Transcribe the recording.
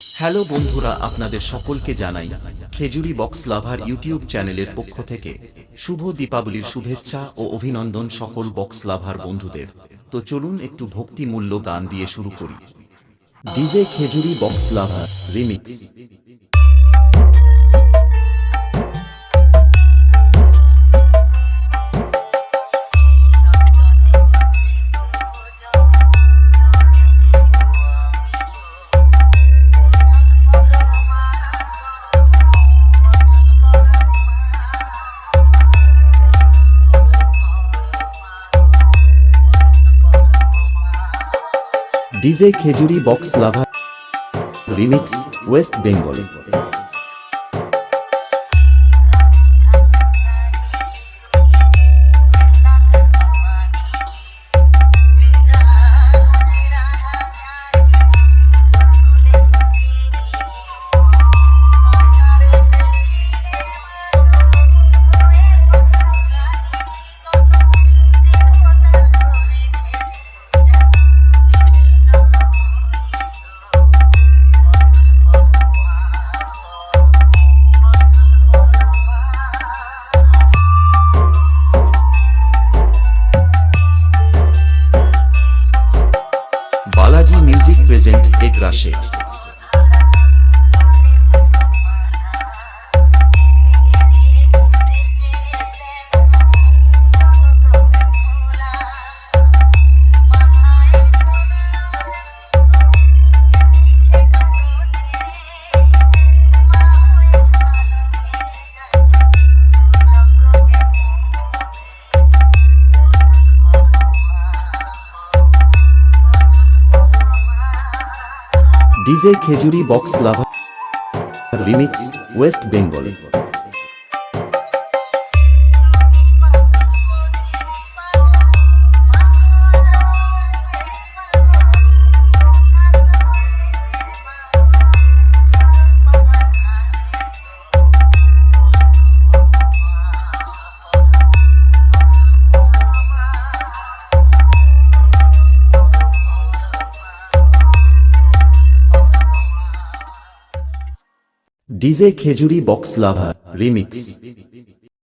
Hello বন্ধুরা, আপনাদের সকলকে জানাই, খেজুরি বক্স লাভার ইউটিউব চ্যানেলের পক্ষ থেকে শুভ দীপাবলির শুভেচ্ছা ও অভিনন্দন সকল বক্স লাভার বন্ধুদের। তো চলুন একটু ভক্তিমূল্য গান দিয়ে শুরু করি। DJ Khejuri box lover remix. DJ Khejuri box lover remix West Bengal. Music present এগ্রাসে DJ Khejuri box lover remix West Bengal. DJ Khejuri box lover remix.